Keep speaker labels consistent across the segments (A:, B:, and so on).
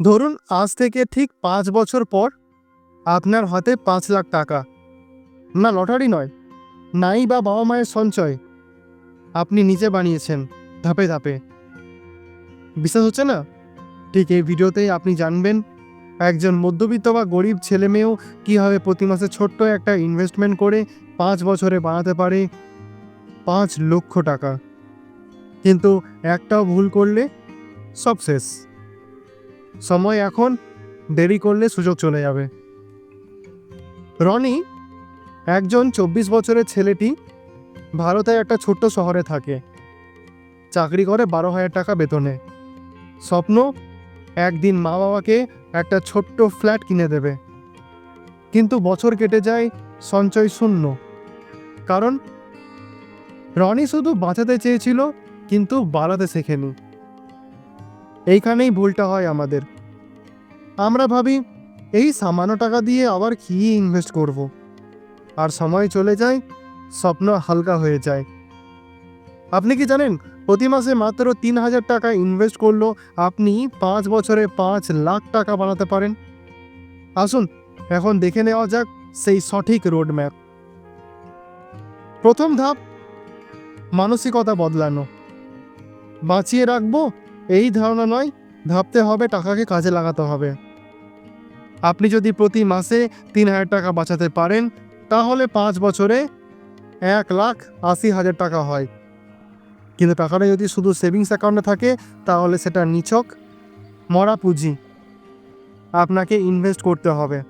A: ধরুন আজ থেকে ঠিক পাঁচ বছর পর আপনার হাতে পাঁচ লাখ টাকা। না, লটারি নয়। নাই বা বাবা মায়ের সঞ্চয় আপনি নিজে বানিয়েছেন, ধাপে ধাপে। বিশ্বাস হচ্ছে না? ঠিক এই ভিডিওতেই আপনি জানবেন একজন মধ্যবিত্ত বা গরিব ছেলে মেয়েও কীভাবে প্রতি মাসে ছোট্ট একটা ইনভেস্টমেন্ট করে পাঁচ বছরে বানাতে পারে পাঁচ লক্ষ টাকা। কিন্তু একটাও ভুল করলে সব শেষ। সময় এখন দেরি করলে সুযোগ চলে যাবে। রনি, একজন চব্বিশ বছরের ছেলেটি ভারতের একটা ছোট্ট শহরে থাকে। চাকরি করে বারো হাজার টাকা বেতনে। স্বপ্ন, একদিন মা বাবাকে একটা ছোট্ট ফ্ল্যাট কিনে দেবে। কিন্তু বছর কেটে যায়, সঞ্চয় শূন্য। কারণ রনি শুধু বাঁচাতে চেয়েছিল, কিন্তু বাড়াতে শেখেনি। এইখানেই ভুলটা হয় আমাদের। আমরা ভাবি, এই সামান্য টাকা দিয়ে আবার কী ইনভেস্ট করব। আর সময় চলে যায়, স্বপ্ন হালকা হয়ে যায়। আপনি কি জানেন, প্রতি মাসে মাত্র তিন হাজার টাকা ইনভেস্ট করল আপনি পাঁচ বছরে পাঁচ লাখ টাকা বানাতে পারেন? আসুন, এখন দেখে নেওয়া যাক সেই সঠিক রোড ম্যাপ প্রথম ধাপ, মানসিকতা বদলানো। বাঁচিয়ে রাখব এই ধারণা নয়, ভাবতে হবে টাকাকে কাজে লাগাতে হবে। আপনি যদি প্রতি মাসে তিন হাজার টাকা বাঁচাতে পারেন, তাহলে পাঁচ বছরে এক লাখ আশি হাজার টাকা হয়। কিন্তু টাকাটা যদি শুধু সেভিংস অ্যাকাউন্টে থাকে, তাহলে সেটা নিছক মরা পুঁজি। আপনাকে ইনভেস্ট করতে হবে।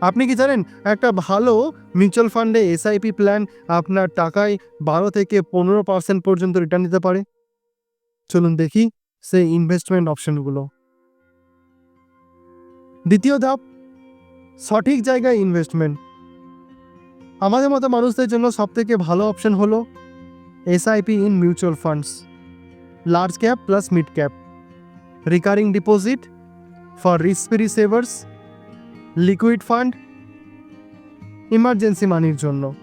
A: আপনি কি জানেন, একটা ভালো মিউচুয়াল ফান্ডে এসআইপি প্ল্যান আপনার টাকায় বারো থেকে পনেরো পার্সেন্ট পর্যন্ত রিটার্ন দিতে পারে? চলুন দেখি সেই ইনভেস্টমেন্ট অপশনগুলো দ্বিতীয় ধাপ, সঠিক জায়গায় ইনভেস্টমেন্ট আমাদের মতো মানুষদের জন্য সবথেকে ভালো অপশন হলো SIP in mutual funds large cap plus mid cap recurring deposit for risk free savers liquid fund emergency মানির জন্য।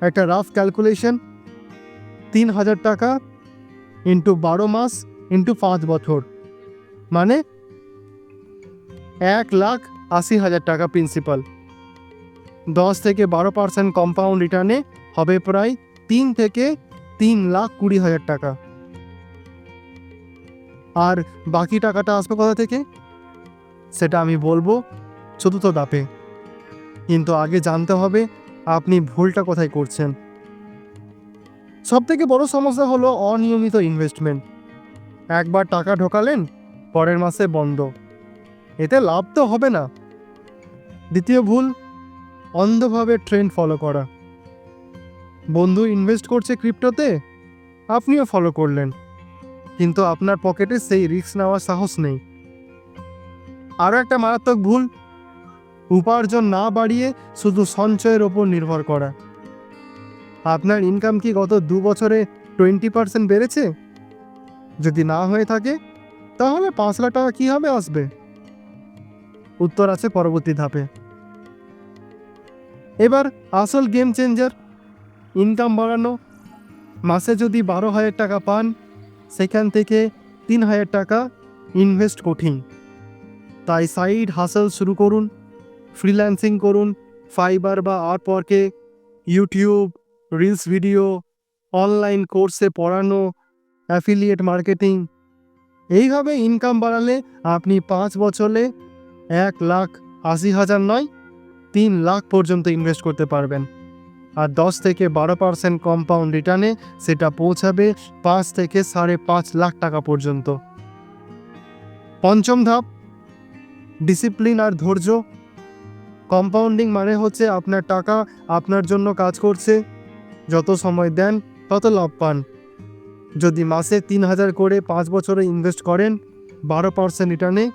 A: একটা রাফ ক্যালকুলেশন তিন হাজার টাকা ইন্টু বারো মাস ইন্টু পাঁচ বছর। মানে এক লাখ আশি হাজার টাকা প্রিন্সিপাল দশ থেকে বারো পার্সেন্ট কম্পাউন্ড রিটার্নে হবে প্রায় তিন থেকে তিন লাখ কুড়ি হাজার টাকা। আর বাকি টাকাটা আসবে কোথা থেকে? সেটা আমি বলব চতুর্থ দাপে কিন্তু আগে জানতে হবে আপনি ভুলটা কোথায় করছেন। সব থেকে বড় সমস্যা হলো অনিয়মিত ইনভেস্টমেন্ট একবার টাকা ঢোকালেন, পরের মাসে বন্ধ। এতে লাভ তো হবে না। দ্বিতীয় ভুল, অন্ধভাবে ট্রেন্ড ফলো করা। বন্ধু ইনভেস্ট করছে ক্রিপ্টোতে আপনিও ফলো করলেন। কিন্তু আপনার পকেটে সেই রিস্ক নেওয়ার সাহস নেই। আরও একটা মারাত্মক ভুল, উপার্জন না বাড়িয়ে শুধু সঞ্চয়ের ওপর নির্ভর করা। আপনার ইনকাম কি গত দু বছরে টোয়েন্টি পার্সেন্ট বেড়েছে? যদি না হয়ে থাকে, তাহলে পাঁচ লাখ টাকা কীভাবে আসবে? উত্তর আছে পরবর্তী ধাপে। এবার আসল গেম চেঞ্জার ইনকাম বাড়ানো। মাসে যদি বারো হাজার টাকা পান, সেখান থেকে তিন হাজার টাকা ইনভেস্ট কঠিন। তাই সাইড হাসেল শুরু করুন ফ্রিল্যান্সিং করুন ফাইবার বা আর্টওয়ার্কে ইউটিউব রিলস ভিডিও অনলাইন কোর্সে পড়ানো অ্যাফিলিয়েট মার্কেটিং এইভাবে ইনকাম বাড়ালে আপনি পাঁচ বছরে এক লাখ আশি হাজার নয়, তিন লাখ পর্যন্ত ইনভেস্ট করতে পারবেন। আর দশ থেকে বারো পার্সেন্ট কম্পাউন্ড রিটার্নে সেটা পৌঁছাবে পাঁচ থেকে সাড়ে পাঁচ লাখ টাকা পর্যন্ত। পঞ্চম ধাপ ডিসিপ্লিন আর ধৈর্য। কম্পাউন্ডিং মানে হচ্ছে আপনার টাকা আপনার জন্য কাজ করছে যত সময় দেন, তত লাভ পান। যদি মাসে তিন হাজার করে পাঁচ বছরে ইনভেস্ট করেন বারো পার্সেন্ট রিটার্নে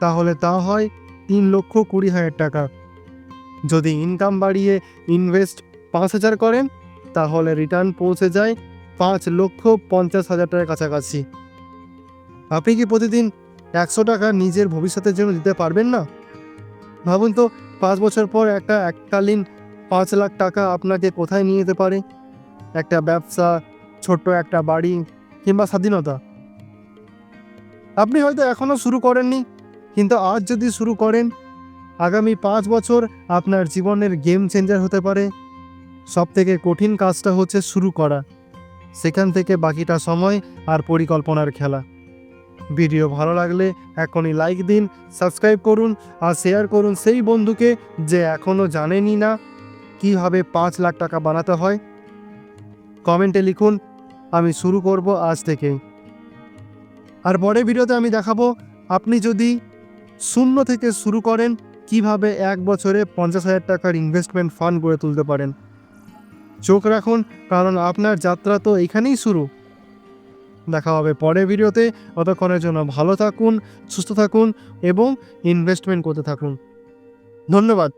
A: তাহলে তা হয় তিন লক্ষ কুড়ি হাজার টাকা। যদি ইনকাম বাড়িয়ে ইনভেস্ট পাঁচ হাজার করেন, তাহলে রিটার্ন পৌঁছে যায় পাঁচ লক্ষ পঞ্চাশ হাজার টাকার কাছাকাছি। আপনি কি প্রতিদিন একশো টাকা নিজের ভবিষ্যতের জন্য দিতে পারবেন না? ভাবুন তো, পাঁচ বছর পর একটা এককালীন পাঁচ লাখ টাকা আপনাকে কোথায় নিয়ে যেতে পারে? একটা ব্যবসা, ছোট্ট একটা বাড়ি কিংবা স্বাধীনতা। আপনি হয়তো এখনও শুরু করেননি, কিন্তু আজ যদি শুরু করেন, আগামী পাঁচ বছর আপনার জীবনের গেম চেঞ্জার হতে পারে। সব থেকে কঠিন কাজটা হচ্ছে শুরু করা, সেখান থেকে বাকিটা সময় আর পরিকল্পনার খেলা। ভিডিও ভালো লাগলে এখনই লাইক দিন সাবস্ক্রাইব করুন আর শেয়ার করুন সেই বন্ধুকে যে এখনও জানেনই না। কীভাবে পাঁচ লাখ টাকা বানাতে হয়? কমেন্টে লিখুন, আমি শুরু করব আজ থেকেই আর পরের ভিডিওতে আমি দেখাবো, আপনি যদি শূন্য থেকে শুরু করেন, কীভাবে এক বছরে পঞ্চাশ হাজার টাকার ইনভেস্টমেন্ট ফান্ড গড়ে তুলতে পারেন? চোখ রাখুন, কারণ আপনার যাত্রা তো এখানেই শুরু। দেখা হবে পরের ভিডিওতে অতক্ষণের জন্য ভালো থাকুন, সুস্থ থাকুন, এবং ইনভেস্টমেন্ট করতে থাকুন। ধন্যবাদ।